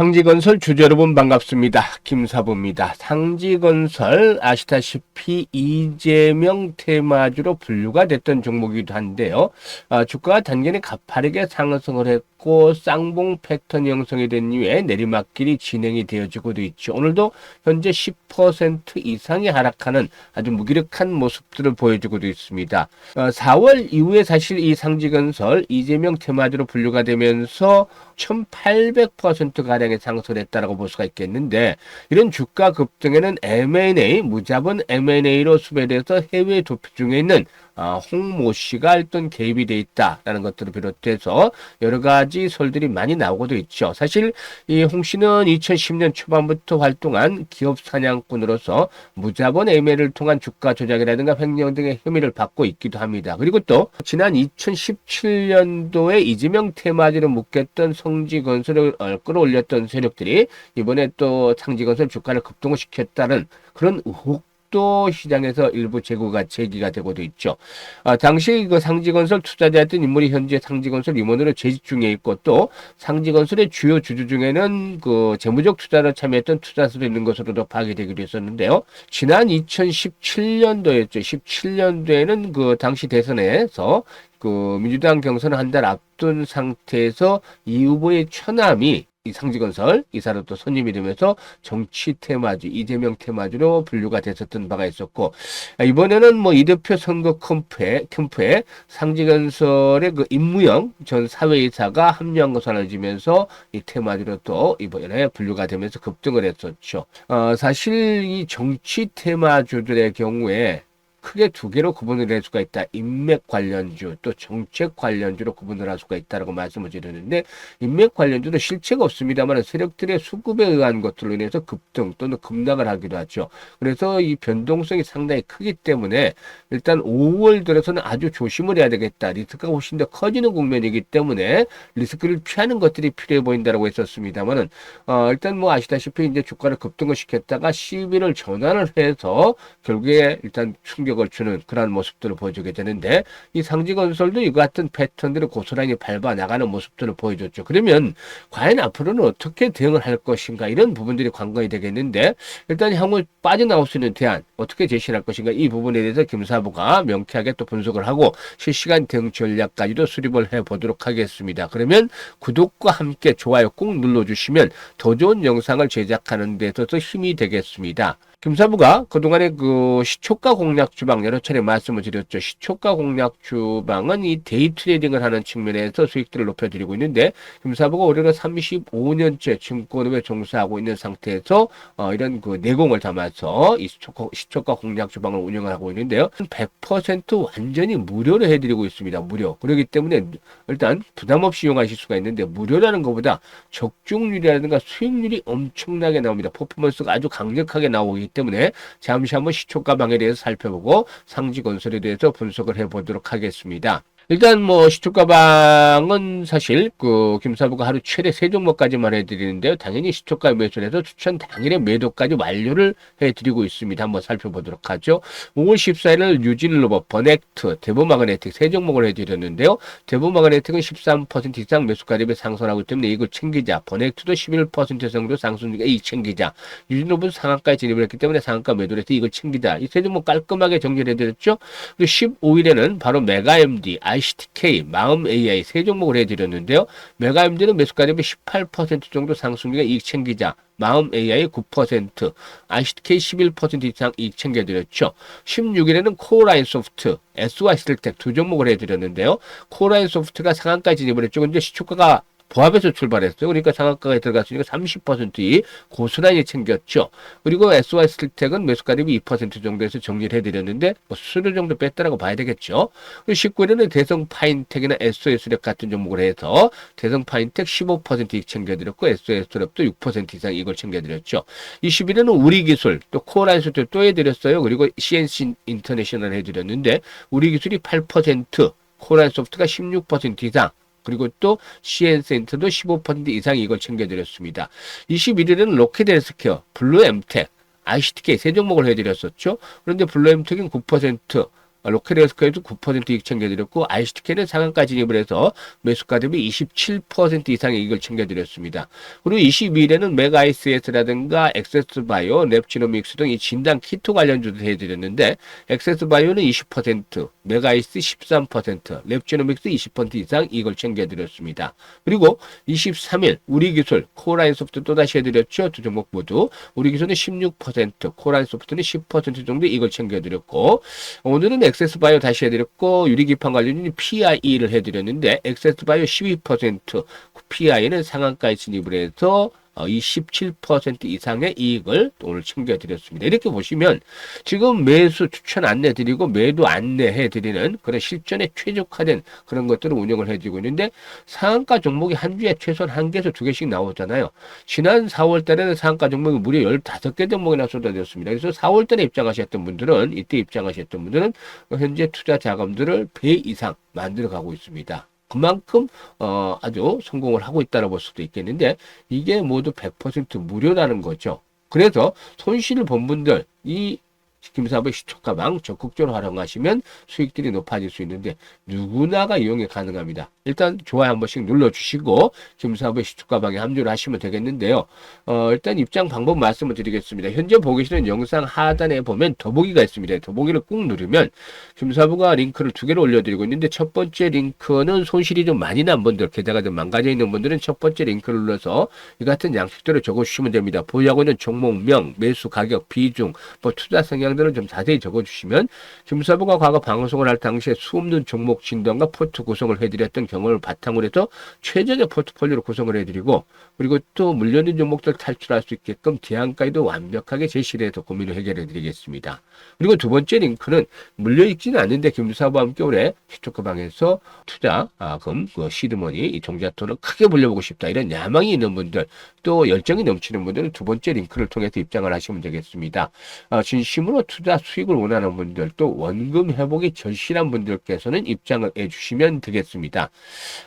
상지건설 주주 여러분 반갑습니다. 김사부입니다. 상지건설 아시다시피 이재명 테마주로 분류가 됐던 종목이기도 한데요. 아, 주가가 단기에 가파르게 상승을 했고 쌍봉 패턴 형성이 된 이후에 내리막길이 진행이 되어지고도 있죠. 오늘도 현재 10% 이상이 하락하는 아주 무기력한 모습들을 보여주고도 있습니다. 어, 4월 이후에 사실 이 상지건설 이재명 테마주로 분류가 되면서 1800% 가량 의 상승을 했다라고 볼 수가 있겠는데 이런 주가 급등에는 M&A 무자본 M&A로 수배돼서 해외 도피 중에 있는 아, 홍모 씨가 일단 개입이 돼 있다라는 것들을 비롯해서 여러 가지 설들이 많이 나오고도 있죠. 사실 이 홍 씨는 2010년 초반부터 활동한 기업 사냥꾼으로서 무자본 M&A를 통한 주가 조작이라든가 횡령 등의 혐의를 받고 있기도 합니다. 그리고 또 지난 2017년도에 이재명 테마지를 묶였던 성지건설을 어, 끌어올렸던 세력들이 이번에 또 상지건설 주가를 급등을 시켰다는 그런 의혹 또 시장에서 일부 재고가 제기가 되고도 있죠. 아, 당시 그 상지건설 투자자였던 인물이 현재 상지건설 임원으로 재직 중에 있고 또 상지건설의 주요 주주 중에는 그 재무적 투자를 참여했던 투자수도 있는 것으로도 파악되기도 했었는데요. 지난 2017년도였죠. 17년도에는 그 당시 대선에서 그 민주당 경선을 한 달 앞둔 상태에서 이 후보의 처남이 이 상지건설 이사로 또 선임이 되면서 정치 테마주 이재명 테마주로 분류가 됐었던 바가 있었고 아, 이번에는 뭐 이 대표 선거 캠프에 캠프에 상지건설의 그 임무영 전 사회이사가 합류한 것으로 알려지면서 이 테마주로 또 이번에 분류가 되면서 급등을 했었죠. 어, 사실 이 정치 테마주들의 경우에 크게 두 개로 구분을 할 수가 있다. 인맥 관련주 또 정책 관련주로 구분을 할 수가 있다라고 말씀을 드렸는데 인맥 관련주는 실체가 없습니다만 세력들의 수급에 의한 것들로 인해서 급등 또는 급락을 하기도 하죠. 그래서 이 변동성이 상당히 크기 때문에 일단 5월 들어서는 아주 조심을 해야 되겠다. 리스크가 훨씬 더 커지는 국면이기 때문에 리스크를 피하는 것들이 필요해 보인다라고 했었습니다만은 어, 일단 뭐 아시다시피 이제 주가를 급등을 시켰다가 시비를 전환을 해서 결국에 일단 충격 충격을 주는 그런 모습들을 보여주게 되는데 이 상지건설도 이거 같은 패턴들을 고스란히 밟아 나가는 모습들을 보여줬죠. 그러면 과연 앞으로는 어떻게 대응을 할 것인가 이런 부분들이 관건이 되겠는데 일단 향후 빠져나올 수 있는 대안 어떻게 제시할 것인가 이 부분에 대해서 김사부가 명쾌하게 또 분석을 하고 실시간 대응 전략까지도 수립을 해 보도록 하겠습니다. 그러면 구독과 함께 좋아요 꾹 눌러주시면 더 좋은 영상을 제작하는 데 있어서 힘이 되겠습니다. 김사부가 그동안에 그 시초가 공략 주방 여러 차례 말씀을 드렸죠. 시초가 공략 주방은 이 데이 트레이딩을 하는 측면에서 수익들을 높여드리고 있는데 김사부가 올해는 35년째 증권업에 종사하고 있는 상태에서 어, 이런 그 내공을 담아서 이 시초가, 시초가 공략 주방을 운영을 하고 있는데요. 100% 완전히 무료로 해드리고 있습니다. 무료. 그렇기 때문에 일단 부담 없이 이용하실 수가 있는데 무료라는 것보다 적중률이라든가 수익률이 엄청나게 나옵니다. 퍼포먼스가 아주 강력하게 나오기 때문에 잠시 한번 시초가 방에 대해서 살펴보고 상지 건설에 대해서 분석을 해보도록 하겠습니다. 일단 뭐 시초 가방은 사실 그 김사부가 하루 최대 세 종목까지만 해드리는데요. 당연히 시초가 매수해서 추천 당일에 매도까지 완료를 해드리고 있습니다. 한번 살펴보도록 하죠. 5월 14일은 뉴질 로버, 버넥트, 대보마그네틱 세 종목을 해드렸는데요. 대보마그네틱은 13% 이상 매수가 대비 상승하고 때문에 이걸 챙기자. 버넥트도 11% 정도 상승률가 이 챙기자. 뉴질 로버는 상한가에 진입을 했기 때문에 상한가 매도를 해서 이걸 챙기자. 이 세 종목 깔끔하게 정리를 해드렸죠. 그리고 15일에는 바로 메가MD, ICTK, 마음 AI 세 종목을 해드렸는데요. 메가임드는 매수가 대비 18% 정도 상승률가 이익 챙기자. 마음 AI 9%, ICTK 11% 이상 이익 챙겨드렸죠. 16일에는 코라인 소프트, SY 스텔텍 두 종목을 해드렸는데요. 코라인 소프트가 상한가 진입을 했죠. 근데 시초가가 부합에서 출발했어요. 그러니까 상한가에 들어갔으니까 30%이 고스란히 챙겼죠. 그리고 SY 스틸텍은 매수가 대비 2% 정도에서 정리를 해드렸는데 뭐 수수료 정도 뺐다라고 봐야 되겠죠. 그리고 19일에는 대성 파인텍이나 SOS랩 같은 종목을 해서 대성 파인텍 15%이 챙겨드렸고 SOS랩도 6% 이상 이걸 챙겨드렸죠. 20일에는 우리 기술 또 코어라이스도 또 해드렸어요. 그리고 CNC 인터내셔널 해드렸는데 우리 기술이 8% 코란 소프트가 16% 이상 그리고 또 CN센터도 15% 이상 이걸 챙겨드렸습니다. 21일에는 로켓헬스케어, 블루엠텍, ICTK 세 종목을 해드렸었죠. 그런데 블루엠텍은 9%, 로켓에스코에도 9% 이익 챙겨드렸고 ICTK는 상한가 진입을 해서 매수가 대비 27% 이상의 이익을 챙겨드렸습니다. 그리고 22일에는 메가이스에스라든가 엑세스바이오, 랩지노믹스 등 이 진단 키트 관련주도 해드렸는데 엑세스바이오는 20%, 메가이스 13%, 랩지노믹스 20% 이상 이익을 챙겨드렸습니다. 그리고 23일 우리기술, 코라인소프트 또다시 해드렸죠. 두 종목 모두. 우리기술은 16%, 코라인소프트는 10% 정도 이익을 챙겨드렸고 오늘은 엑세스바이오 다시 해드렸고 유리기판 관련주는 PIE를 해드렸는데 엑세스바이오 12%, PI는 상한가에 진입을 해서 어, 27% 이상의 이익을 오늘 챙겨드렸습니다. 이렇게 보시면 지금 매수 추천 안내드리고 매도 안내해드리는 그런 실전에 최적화된 그런 것들을 운영을 해주고 있는데 상한가 종목이 한 주에 최소한 한 개에서 두 개씩 나오잖아요. 지난 4월 달에는 상한가 종목이 무려 15개 종목이나 쏟아졌습니다. 그래서 4월 달에 입장하셨던 분들은 이때 입장하셨던 분들은 현재 투자 자금들을 배 이상 만들어 가고 있습니다. 그만큼 어, 아주 성공을 하고 있다고 볼 수도 있겠는데 이게 모두 100% 무료라는 거죠. 그래서 손실을 본 분들 이 김사부의 시초가방 적극적으로 활용하시면 수익들이 높아질 수 있는데 누구나가 이용이 가능합니다. 일단 좋아요 한 번씩 눌러주시고 김사부의 시초가방에 합류를 하시면 되겠는데요. 어, 일단 입장 방법 말씀을 드리겠습니다. 현재 보고 계시는 영상 하단에 보면 더보기가 있습니다. 더보기를 꾹 누르면 김사부가 링크를 두 개를 올려드리고 있는데 첫 번째 링크는 손실이 좀 많이 난 분들 게다가 좀 망가져 있는 분들은 첫 번째 링크를 눌러서 이 같은 양식들을 적어주시면 됩니다. 보유하고 있는 종목명, 매수 가격, 비중, 뭐 투자 성향 들을 좀 자세히 적어주시면 김사부가 과거 방송을 할 당시에 수없는 종목 진단과 포트 구성을 해드렸던 경험을 바탕으로 해서 최적의 포트폴리오를 구성을 해드리고 그리고 또 물려있는 종목들 탈출할 수 있게끔 대안까지도 완벽하게 제시를 해서 고민을 해결해 드리겠습니다. 그리고 두 번째 링크는 물려있지는 않는데 김사부와 함께 올해 시초크방에서 투자금, 그 시드머니, 이 종잣돈을 크게 불려보고 싶다 이런 야망이 있는 분들 또 열정이 넘치는 분들은 두 번째 링크를 통해서 입장을 하시면 되겠습니다. 어, 진심으로 투자 수익을 원하는 분들 또 원금 회복이 절실한 분들께서는 입장을 해주시면 되겠습니다.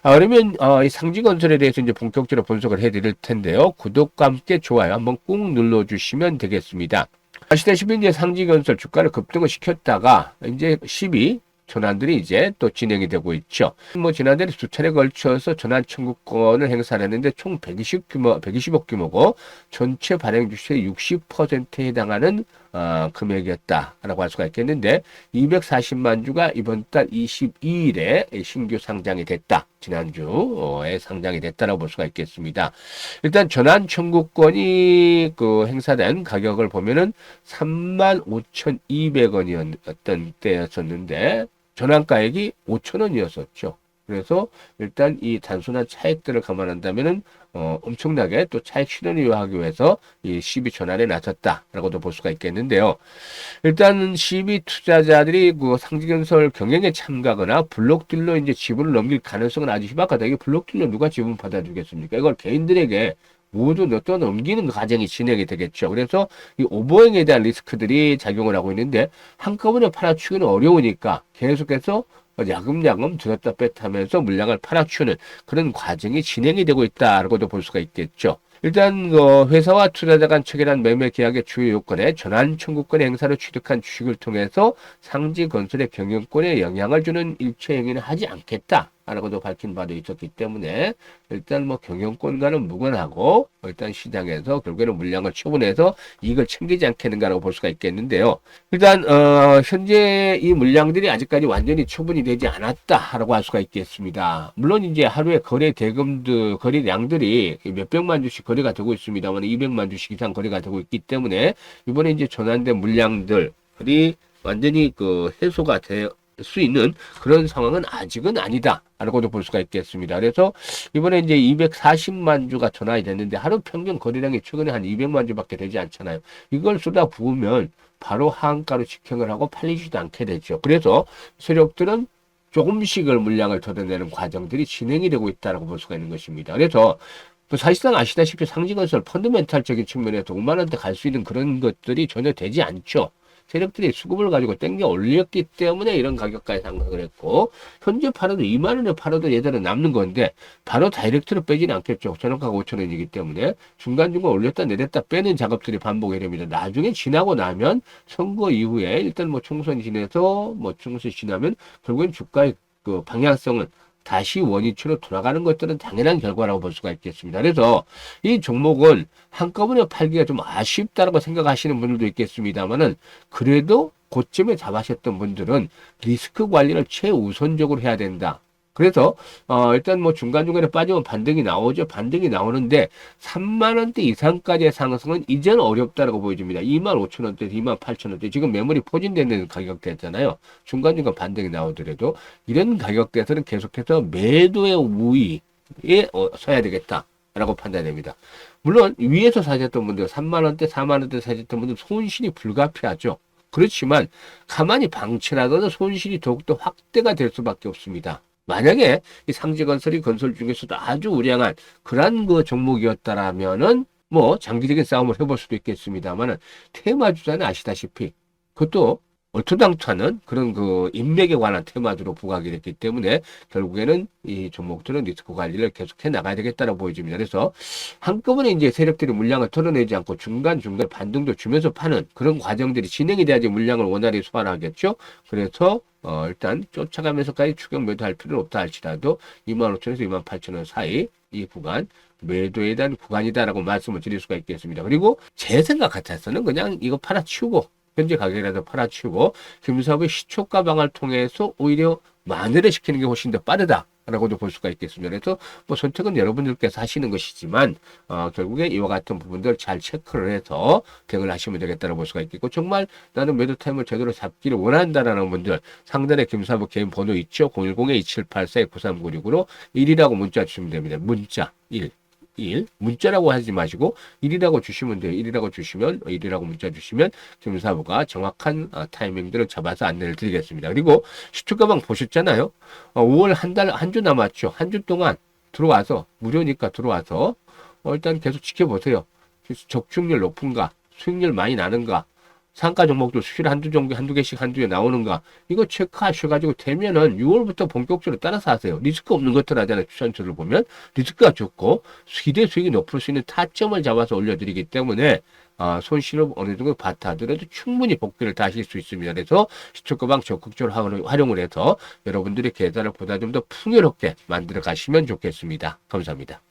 아, 그러면 어, 이 상지건설에 대해서 이제 본격적으로 분석을 해드릴 텐데요. 구독과 함께 좋아요 한번 꾹 눌러주시면 되겠습니다. 아시다시피 이제 상지건설 주가를 급등을 시켰다가 이제 12 전환들이 이제 또 진행이 되고 있죠. 뭐 지난달에 두 차례 걸쳐서 전환 청구권을 행사를 했는데 총 120 규모, 120억 규모고 전체 발행 주식의 60%에 해당하는 어, 금액이었다라고 할 수가 있겠는데 240만 주가 이번 달 22일에 신규 상장이 됐다. 지난주에 상장이 됐다라고 볼 수가 있겠습니다. 일단 전환 청구권이 그 행사된 가격을 보면은 35,200원이었던 때였었는데 전환가액이 5,000원이었었죠. 그래서 일단 이 단순한 차익들을 감안한다면은 어, 엄청나게 또 차익 실현을 요하기 위해서 이 시비 전환에 나섰다라고도 볼 수가 있겠는데요. 일단 시비 투자자들이 그 상지건설 경영에 참가하거나 블록딜로 이제 지분을 넘길 가능성은 아주 희박하다. 이게 블록딜로 누가 지분 받아주겠습니까? 이걸 개인들에게 모두 또 넘기는 과정이 진행이 되겠죠. 그래서 이 오버행에 대한 리스크들이 작용을 하고 있는데 한꺼번에 팔아치기는 어려우니까 계속해서 야금야금 들었다 뺐다 하면서 물량을 팔아치우는 그런 과정이 진행이 되고 있다라고도 볼 수가 있겠죠. 일단 그 회사와 투자자 간 체결한 매매 계약의 주요 요건에 전환 청구권 행사를 취득한 주식을 통해서 상지 건설의 경영권에 영향을 주는 일체 행위는 하지 않겠다. 라고도 밝힌 바도 있었기 때문에 일단 뭐 경영권과는 무관하고 일단 시장에서 결국에는 물량을 처분해서 이익을 챙기지 않겠는가라고 볼 수가 있겠는데요. 일단 어 현재 이 물량들이 아직까지 완전히 처분이 되지 않았다라고 할 수가 있겠습니다. 물론 이제 하루에 거래 대금들 거래량들이 몇 백만 주씩 거래가 되고 있습니다만 200만 주씩 이상 거래가 되고 있기 때문에 이번에 이제 전환된 물량들이 완전히 그 해소가 되, 수 있는 그런 상황은 아직은 아니다. 라고도 볼 수가 있겠습니다. 그래서 이번에 이제 240만 주가 전환이 됐는데 하루 평균 거래량이 최근에 한 200만 주밖에 되지 않잖아요. 이걸 쏟아 부으면 바로 하한가로 직행을 하고 팔리지도 않게 되죠. 그래서 세력들은 조금씩을 물량을 걷어내는 과정들이 진행이 되고 있다고 볼 수가 있는 것입니다. 그래서 뭐 사실상 아시다시피 상징건설 펀드멘탈적인 측면에서 5만 원대 갈 수 있는 그런 것들이 전혀 되지 않죠. 세력들이 수급을 가지고 땡겨 올렸기 때문에 이런 가격까지 상승을 했고 현재 팔아도 2만 원에 팔아도 예전에 남는 건데 바로 다이렉트로 빼지는 않겠죠. 저녁가가 5천 원이기 때문에 중간중간 올렸다 내렸다 빼는 작업들이 반복이 됩니다. 나중에 지나고 나면 선거 이후에 일단 뭐 총선이 지내서 뭐 총선이 지나면 결국엔 주가의 그 방향성은 다시 원위치로 돌아가는 것들은 당연한 결과라고 볼 수가 있겠습니다. 그래서 이 종목은 한꺼번에 팔기가 좀 아쉽다라고 생각하시는 분들도 있겠습니다만은 그래도 고점에 잡으셨던 분들은 리스크 관리를 최우선적으로 해야 된다. 그래서 어 일단 뭐 중간중간에 빠지면 반등이 나오죠. 반등이 나오는데 3만 원대 이상까지의 상승은 이제는 어렵다라고 보여집니다. 2만 5천 원대, 2만 8천 원대 지금 매물이 포진되는 가격대잖아요. 중간중간 반등이 나오더라도 이런 가격대에서는 계속해서 매도의 우위에 어, 서야 되겠다 라고 판단됩니다. 물론 위에서 사셨던 분들 3만 원대, 4만 원대 사셨던 분들 손실이 불가피하죠. 그렇지만 가만히 방치하거나 손실이 더욱더 확대가 될 수밖에 없습니다. 만약에 이 상지건설이 건설 중에서도 아주 우량한 그런 그 종목이었다라면은 뭐 장기적인 싸움을 해볼 수도 있겠습니다만은 테마주자는 아시다시피 그것도 얼토당토하는 그런 그 인맥에 관한 테마주로 부각이 됐기 때문에 결국에는 이 종목들은 리스크 관리를 계속해 나가야 되겠다라고 보여집니다. 그래서 한꺼번에 이제 세력들이 물량을 털어내지 않고 중간중간 반등도 주면서 파는 그런 과정들이 진행이 돼야지 물량을 원활히 소환하겠죠. 그래서 어, 일단 쫓아가면서까지 추격 매도할 필요는 없다 할지라도 25,000에서 28,000원 사이 이 구간 매도에 대한 구간이다라고 말씀을 드릴 수가 있겠습니다. 그리고 제 생각 같아서는 그냥 이거 팔아치우고 현재 가격이라도 팔아치우고 김사부의 시초 가 방을 통해서 오히려 만회를 시키는 게 훨씬 더 빠르다. 라고도 볼 수가 있겠습니다. 그래서 뭐 선택은 여러분들께서 하시는 것이지만 어, 결국에 이와 같은 부분들 잘 체크를 해서 대응을 하시면 되겠다고 볼 수가 있겠고 정말 나는 매도 타임을 제대로 잡기를 원한다라는 분들 상단에 김사부 개인 번호 있죠. 010-2784-9396으로 1이라고 문자 주시면 됩니다. 문자 1. 1 문자라고 하지 마시고 1이라고 주시면 돼요. 1이라고 주시면 1이라고 문자 주시면 김사부가 정확한 어, 타이밍들을 잡아서 안내를 드리겠습니다. 그리고 시초 가방 보셨잖아요. 어, 5월 한 달 한 주 남았죠. 한 주 동안 들어와서 무료니까 들어와서 어, 일단 계속 지켜보세요. 적중률 높은가, 수익률 많이 나는가, 상가 종목도 수실 한두 종목 한두 개씩 한두 개 나오는가 이거 체크하셔가지고 되면은 6월부터 본격적으로 따라서 하세요. 리스크 없는 것들 하잖아요. 추천주를 보면 리스크가 좋고 기대 수익이 높을 수 있는 타점을 잡아서 올려드리기 때문에 아, 손실을 어느 정도 받아들여도 충분히 복귀를 다 하실 수 있습니다. 그래서 시초가방 적극적으로 활용- 활용을 해서 여러분들의 계좌를 보다 좀 더 풍요롭게 만들어 가시면 좋겠습니다. 감사합니다.